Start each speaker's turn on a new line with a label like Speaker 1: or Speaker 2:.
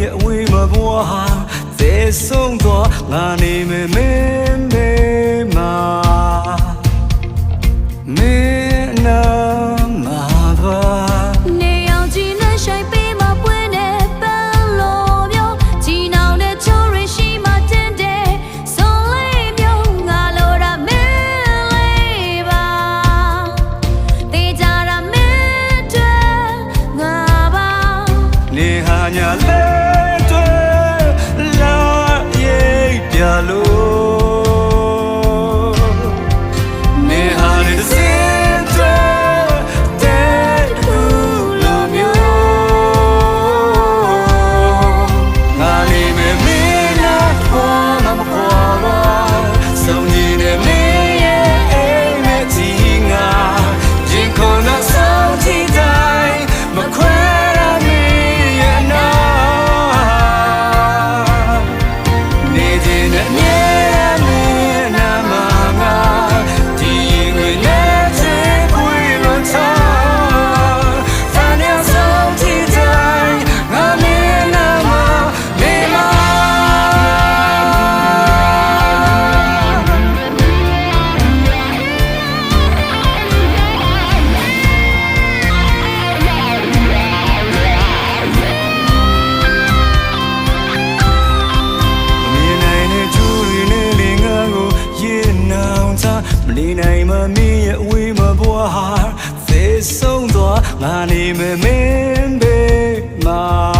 Speaker 1: ရဲ့အဝေးမှာဘွားသေဆုံးတော့ငါ
Speaker 2: နေမယ်မင်း 那你们明白吗？